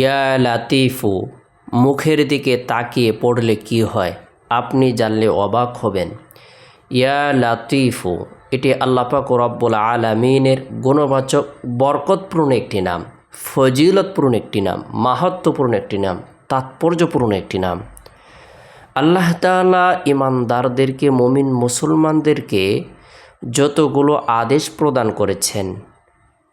ইয়া লাতিফু, মুখের দিকে তাকিয়ে পড়লে কি হয়? আপনি জানলে অবাক হবেন। ইয়া লাতিফু, এটি আল্লাপাক রব্বুল আলমিনের গুণবাচক, বরকতপূর্ণ একটি নাম, ফজিলতপূর্ণ একটি নাম মাহাত্মপূর্ণ একটি নাম, তাৎপর্যপূর্ণ একটি নাম। আল্লাহ তাআলা ইমানদারদেরকে, মমিন মুসলমানদেরকে যতগুলো আদেশ প্রদান করেছেন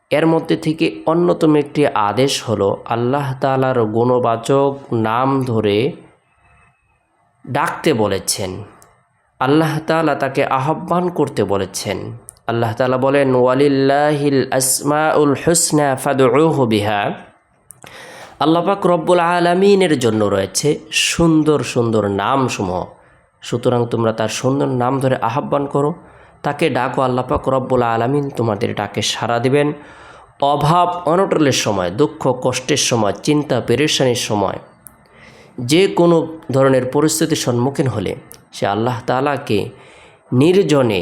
এর মধ্যে থেকে অন্যতম একটি আদেশ হলো আল্লাহ তাআলার গুণবাচক নাম ধরে ডাকতে বলেছেন। আল্লাহ তাআলা তাকে আহ্বান করতে বলেছেন। আল্লাহ তালা বলেন, ওয়ালিল্লাহিল আসমাউল হুসনা ফাদউহু বিহা। আল্লাপাক রব্বুল আলমিনের জন্য রয়েছে সুন্দর সুন্দর নামসমূহ। সুতরাং তোমরা তার সুন্দর নাম ধরে আহ্বান করো। তাকে ডাকো আল্লাপাক রব্বুল আলমিন তোমাদের ডাকে সাড়া দিবেন। অভাব, অনটলের সময়, দুঃখ, কষ্টের সময়, চিন্তা, পেরেশানির সময় যে কোনো ধরনের পরিস্থিতির সম্মুখীন হলে সে আল্লাহ তালাকে নির্জনে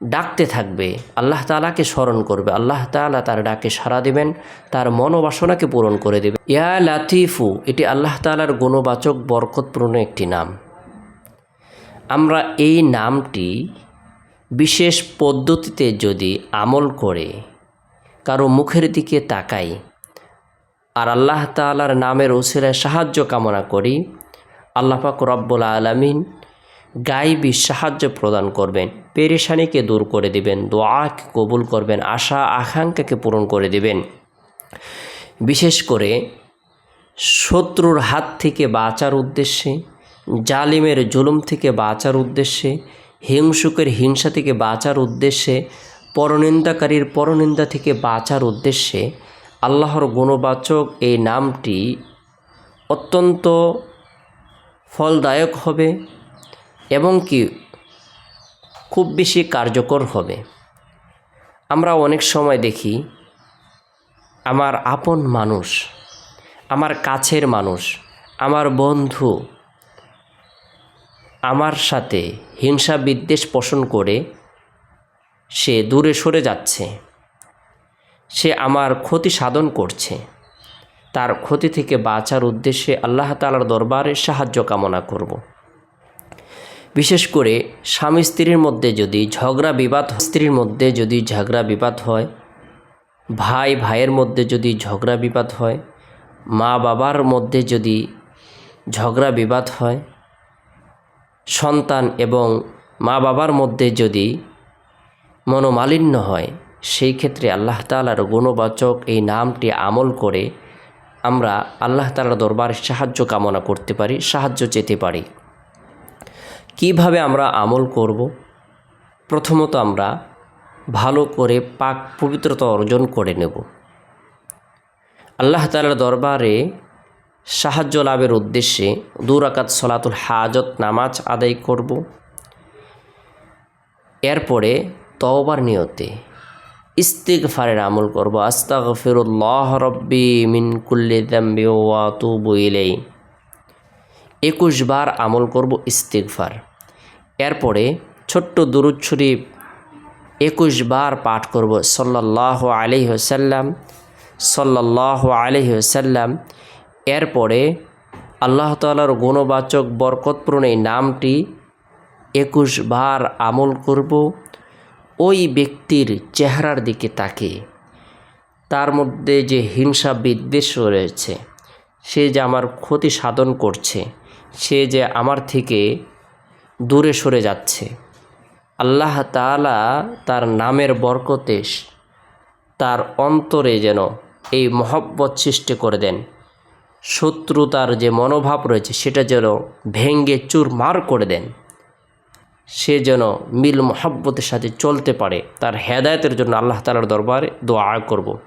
ডাকতে থাকবে, আল্লাহ তালাকে স্মরণ করবে, আল্লাহ তালা তার ডাকে সাড়া দেবেন, তার মনোবাসনাকে পূরণ করে দেবে ইয়া লাতিফু, এটি আল্লাহ তালার গুণবাচক, বরকতপূর্ণ একটি নাম। আমরা এই নামটি বিশেষ পদ্ধতিতে যদি আমল করে, কারও মুখের দিকে তাকাই, আর আল্লাহ তালার নামের ওসিলায় সাহায্য কামনা করি, আল্লাহ পাক রব্বুল আলমিন গাইবী সাহায্য প্রদান করবেন, পেরেশানিকে দূর করে দিবেন, দোয়াকে কবুল করবেন, আশা, আকাঙ্ক্ষাকে পূরণ করে দিবেন। বিশেষ করে শত্রুর হাত থেকে বাঁচার উদ্দেশ্যে, জালিমের জুলুম থেকে বাঁচার উদ্দেশ্যে হিংসুকের হিংসা থেকে বাঁচার উদ্দেশ্যে, পরনিন্দাকারীর পরনিন্দা থেকে বাঁচার উদ্দেশ্যে আল্লাহর গুণবাচক এই নামটি অত্যন্ত ফলদায়ক হবে এবং কি খুব বেশি কার্যকর হবে। আমরা অনেক সময় দেখি, আমার আপন মানুষ, আমার কাছের মানুষ, আমার বন্ধু আমার সাথে হিংসা বিদ্বেষ পোষণ করে সে দূরে সরে যাচ্ছে সে আমার ক্ষতি সাধন করছে তার ক্ষতি থেকে বাঁচার উদ্দেশ্যে আল্লাহ তালার দরবারে সাহায্য কামনা করব। বিশেষ করে স্বামী স্ত্রীর মধ্যে যদি ঝগড়া বিবাদ স্ত্রীর মধ্যে যদি ঝগড়া বিবাদ হয়, ভাই ভাইয়ের মধ্যে যদি ঝগড়া বিবাদ হয়, মা বাবার মধ্যে যদি ঝগড়া বিবাদ হয় সন্তান এবং মা বাবার মধ্যে যদি মনোমালিন্য হয়, সেই ক্ষেত্রে আল্লাহ তালার গুণবাচক এই নামটি আমল করে আমরা আল্লাহ তালার দরবারে সাহায্য কামনা করতে পারি, সাহায্য চেতে পারি। কীভাবে আমরা আমল করব? প্রথমত আমরা ভালো করে পাক পবিত্রতা অর্জন করে নেব। আল্লাহ তালার দরবারে সাহায্য লাভের উদ্দেশ্যে দুরাকাত সলাতুল হাজত নামাজ আদায় করব। এরপরে তওবার নিয়তে ইস্তিগফারের আমল করব। আস্তাগফিরুল্লাহ রব্বি মিন কুল্লি দাম্বি ওয়া তুবু ইলাই একুশ বার আমল করব ইস্তিগফার। এরপরে ছোট্ট দুরুদ শরীফ একুশ বার পাঠ করব। সাল্লাহ আলি সাল্লাম সাল্লাহ আলি সাল্লাম এরপরে আল্লাহ তালার গুণবাচক বরকতপূর্ণ এই নামটি একুশ বার আমল করব। ওই ব্যক্তির চেহারার দিকে তাকে তার মধ্যে যে হিংসা বিদ্বেষ রয়েছে, সে যে আমার ক্ষতি সাধন করছে, সে যে আমার থেকে দূরে সরে যাচ্ছে। আল্লাহ তালা তার নামের বরকতে তার অন্তরে যেন এই মহব্বত সৃষ্টি করে দেন। শত্রুতার যে মনোভাব রয়েছে, সেটা যেন ভেঙ্গে চুরমার করে দেন। সে যেন মিল মহাব্বতের সাথে চলতে পারে, তার হেদায়তের জন্য আল্লাহ তালার দরবারে দোয়া করব।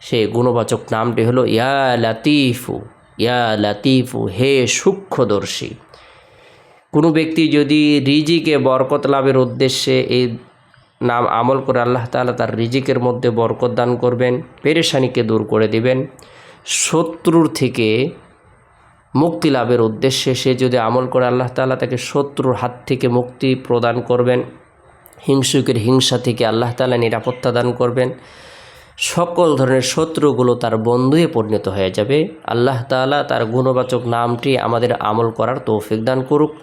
সেই গুণবাচক নামটি হলো, ইয়া লাতিফু ইয়া লাতিফু, হে সূক্ষ্মদর্শী। কোনো ব্যক্তি যদি রিজিকে বরকত লাভের উদ্দেশ্যে এই নাম আমল করে আল্লাহ তালা তার রিজিকের মধ্যে বরকত দান করবেন, পেরেশানিকে দূর করে দিবেন। শত্রুর থেকে মুক্তি লাভের উদ্দেশ্যে সে যদি আমল করে, আল্লাহ তালা তাকে শত্রুর হাত থেকে মুক্তি প্রদান করবেন, হিংসুকের হিংসা থেকে আল্লাহ তালা নিরাপত্তা দান করবেন। সকল ধরনের শত্রুগুলো তার বন্ধুয়ে পরিণত হয়ে যাবে। আল্লাহ তালা তার গুণবাচক নামটি আমাদের আমল করার তৌফিক দান করুক।